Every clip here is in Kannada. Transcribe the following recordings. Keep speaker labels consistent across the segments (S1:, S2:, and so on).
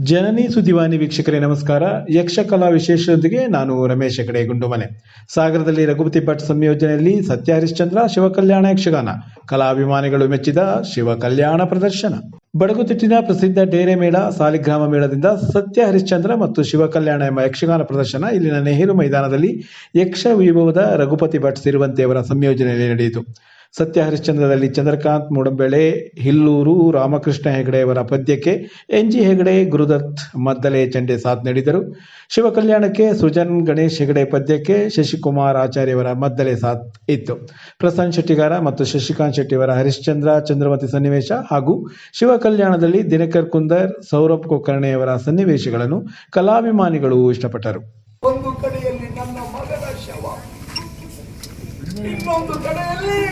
S1: ಜನನಿ ಸುದಿವಾನಿ ವೀಕ್ಷಕರೇ, ನಮಸ್ಕಾರ. ಯಕ್ಷಕಲಾ ವಿಶೇಷದೊಂದಿಗೆ ನಾನು ರಮೇಶ್ ಹೆಗಡೆ, ಗುಂಡುಮನೆ. ಸಾಗರದಲ್ಲಿ ರಘುಪತಿ ಭಟ್ ಸಂಯೋಜನೆಯಲ್ಲಿ ಸತ್ಯ ಹರಿಶ್ಚಂದ್ರ ಶಿವಕಲ್ಯಾಣ ಯಕ್ಷಗಾನ. ಕಲಾಭಿಮಾನಿಗಳು ಮೆಚ್ಚಿದ ಶಿವಕಲ್ಯಾಣ ಪ್ರದರ್ಶನ. ಬಡಗುತಿಟ್ಟಿನ ಪ್ರಸಿದ್ಧ ಡೇರೆ ಮೇಳ, ಸಾಲಿಗ್ರಾಮ ಮೇಳದಿಂದ ಸತ್ಯ ಹರಿಶ್ಚಂದ್ರ ಮತ್ತು ಶಿವಕಲ್ಯಾಣ ಎಂಬ ಯಕ್ಷಗಾನ ಪ್ರದರ್ಶನ ಇಲ್ಲಿನ ನೆಹರು ಮೈದಾನದಲ್ಲಿ ಯಕ್ಷ ವೈಭವದ ರಘುಪತಿ ಭಟ್ ಸಿರುವಂತೆಯವರ ಸಂಯೋಜನೆಯಲ್ಲಿ ನಡೆಯಿತು. ಸತ್ಯ ಹರಿಶ್ಚಂದ್ರದಲ್ಲಿ ಚಂದ್ರಕಾಂತ್ ಮೂಡಂಬೆಳೆ, ಹಿಲ್ಲೂರು ರಾಮಕೃಷ್ಣ ಹೆಗಡೆಯವರ ಪದ್ಯಕ್ಕೆ ಎನ್ ಜಿ ಹೆಗಡೆ, ಗುರುದತ್ ಮದ್ದಲೆ ಚಂಡೆ ಸಾಥ್ ನೀಡಿದರು. ಶಿವಕಲ್ಯಾಣಕ್ಕೆ ಸುಜನ್ ಗಣೇಶ್ ಹೆಗಡೆ ಪದ್ಯಕ್ಕೆ ಶಶಿಕುಮಾರ್ ಆಚಾರ್ಯವರ ಮದ್ದಲೆ ಸಾಥ್ ಇತ್ತು. ಪ್ರಸನ್ನ ಶೆಟ್ಟಿಗಾರ ಮತ್ತು ಶಶಿಕಾಂತ್ ಶೆಟ್ಟಿಯವರ ಹರಿಶ್ಚಂದ್ರ, ಚಂದ್ರಮತಿ ಸನ್ನಿವೇಶ ಹಾಗೂ ಶಿವಕಲ್ಯಾಣದಲ್ಲಿ ದಿನಕರ್ ಕುಂದರ್, ಸೌರಭ್ ಕುಲಕರ್ಣಿಯವರ ಸನ್ನಿವೇಶಗಳನ್ನು ಕಲಾಭಿಮಾನಿಗಳು ಇಷ್ಟಪಟ್ಟರು
S2: ಒಂದು ಕಡೆಯಲ್ಲಿ ನನ್ನ ಮಗನ ಶವ ಇನ್ನೊಂದು ಕಡೆಯಲ್ಲಿ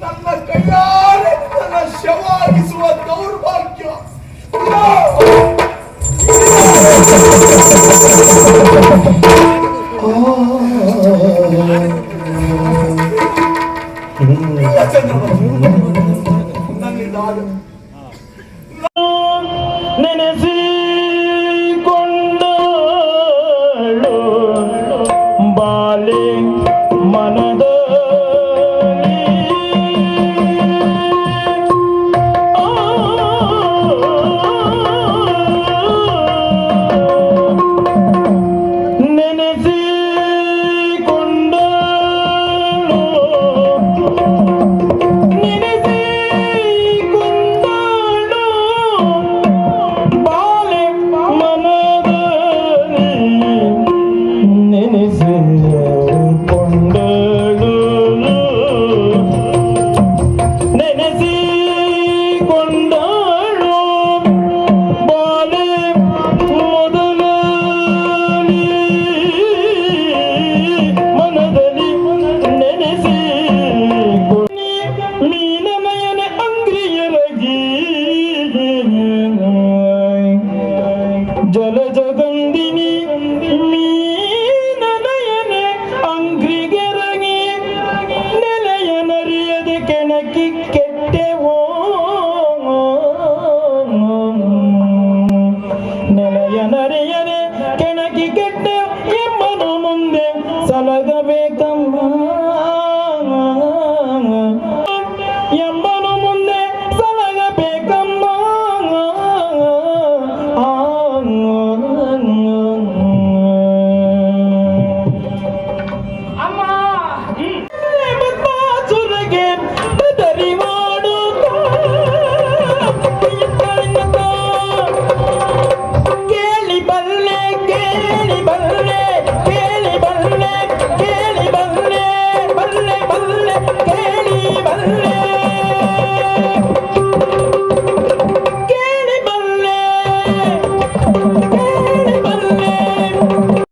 S2: ನನ್ನ ಕೈಯಾರೆ ನನ್ನ ಶವ ಆಗಿಸುವ ದೌರ್ಭಾಗ್ಯ ಇಲ್ಲ
S3: Oh. ಜಲಜಗಂದಿನಿ ಮೀನನಯನ ಅಂಗ್ರಿಗೆರಗಿ ನೆಲೆಯನರಿಯದೆ ಕೆಣಕಿ ಕೆಟ್ಟೆವೋ ನೆಲೆಯ ನರಿಯದೆ ಕೆಣಕಿ ಕೆಟ್ಟೆ ಎಮ್ಮನು ಮುಂದೆ ಸಲಗಬೇಕಮ್ಮ.